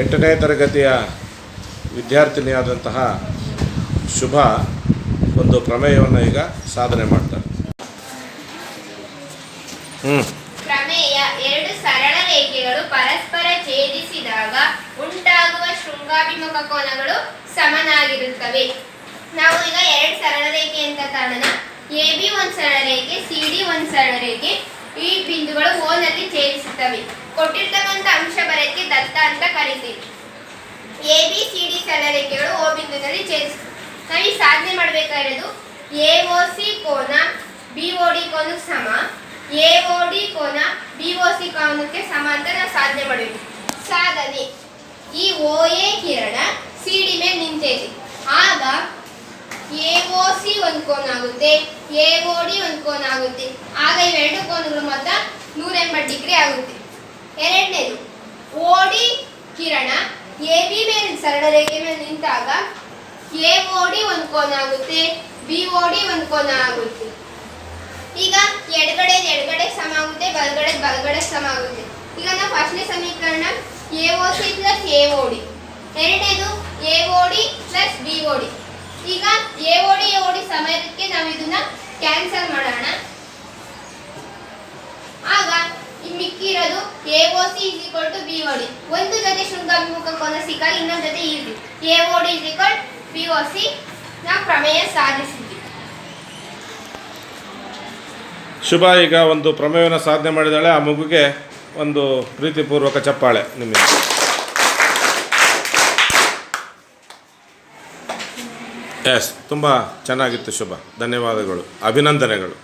ಎಂಟನೇ ತರಗತಿಯ ವಿದ್ಯಾರ್ಥಿನಿಯಾದಂತಹ ಶುಭ ಒಂದು ಪ್ರಮೇಯವನ್ನು ಈಗ ಸಾಧನೆ ಮಾಡ್ತಾರೆ. ಹ್ಞೂ ಪ್ರಮೇಯ ಎರಡು ಸರಳ ರೇಖೆಗಳು ಪರಸ್ಪರ ಛೇದಿಸಿದಾಗ ಉಂಟಾಗುವ ಶೃಂಗಾಭಿಮುಖ ಕೋನಗಳು ಸಮನಾಗಿರುತ್ತವೆ. ನಾವು ಈಗ ಎರಡು ಸರಳ ರೇಖೆ ಅಂತ ಕಾರಣ ಎ ಬಿ ಒಂದು ಸರಳ ರೇಖೆ ಸಿ ಡಿ ಒಂದು ಸರಳ ರೇಖೆ. ಈ ಬಿಂದುಗಳು ಓನಲ್ಲಿ ನಲ್ಲಿ ಛೇದಿಸುತ್ತವೆ. ಕೊಟ್ಟಿರ್ತಕ್ಕಂಥ ದತ್ತ ಅಂತ ಕರೀತೀವಿ. ಎ ಬಿ ಸಿ ಡಿ ಸರಳ ರೇಖೆಗಳು ಓ ಬಿಂದುವಿನಲ್ಲಿ ಛೇದಿಸುತ್ತವೆ ನಾವು ಸಾಧನೆ ಮಾಡಬೇಕಾಗಿರೋದು ಎ ಓ ಸಿ ಕೋನ ಬಿ ಓ ಡಿ ಕೋನಕ್ಕೆ ಸಮ. ಎ ಓ ಡಿ ಕೋನ ಬಿ ಓ ಸಿ ಕೋನಕ್ಕೆ ಸಮ ಅಂತ ನಾವು ಸಾಧನೆ ಮಾಡಬೇಕು ಸಾಧನೆ. ಈ ಓ ಎ ಕಿರಣ ಸಿ ಡಿ ಮೇಲೆ ನಿಂತೈತಿ. ಆಗ ಎ ಓ ಸಿ ಒಂದು ಕೋನ ಆಗುತ್ತೆ ಎ ಓ ಡಿ ಒಂದು ಕೋನ ಆಗುತ್ತೆ. ಆಗ ಇವೆರಡು ಕೋನಗಳು ಮೊತ್ತ ನೂರ ಎಂಬತ್ತು ಡಿಗ್ರಿ ಆಗುತ್ತೆ. ಎರಡನೇದು ಓ ಡಿ ಕಿರಣ ಎ ಬಿ ಮೇಲೆ ಸರಳ ರೇಖೆ ಮೇಲೆ ನಿಂತಾಗ ಎ ಓಡಿ ಒಂದು ಕೋನ ಆಗುತ್ತೆ ಬಿ ಓಡಿ ಒಂದು ಕೋನ ಆಗುತ್ತೆ. ಈಗ ಎಡಗಡೆ ಎಡಗಡೆ ಸಮ ಆಗುತ್ತೆ, ಬಲಗಡೆ ಬಲಗಡೆ ಸಮ ಆಗುತ್ತೆ. ಈಗ ನಾವು ಫಸ್ಟ್ನೇ ಸಮೀಕರಣ A O C plus A OD ಎರಡನೇದು ಎ ಓಡಿ ಪ್ಲಸ್ ಬಿ ಓಡಿ ಈಗ ಎ ಓಡಿ ಎ ಓಡಿ ಸಮಯಕ್ಕೆ ಸಮ ನಾವು ಇದನ್ನ ಕ್ಯಾನ್ಸಲ್ ಮಾಡೋಣ ಆಗ ಈ ಮಿಕ್ಕಿರೋದು A O C is equal to B O D ಒಂದು ಜೊತೆ ಶೃಂಗಾಭಿಮುಖ ಕೋನ ಸಿಕ್ಕಾಗ ಇನ್ನೊಂದು ಜೊತೆ easy. A O D is equal B O C ನಾವು ಪ್ರಮೇಯ ಸಾಧಿಸಿದ್ವಿ. ಶುಭ, ಈಗ ಒಂದು ಪ್ರಮೇಯವನ್ನು ಸಾಧನೆ ಮಾಡಿದಾಳೆ. ಆ ಮಗುಗೆ ಒಂದು ಪ್ರೀತಿಪೂರ್ವಕ ಚಪ್ಪಾಳೆ ನಿಮಗೆ ಎಸ್ ತುಂಬ ಚೆನ್ನಾಗಿತ್ತು ಶುಭ. ಧನ್ಯವಾದಗಳು. ಅಭಿನಂದನೆಗಳು.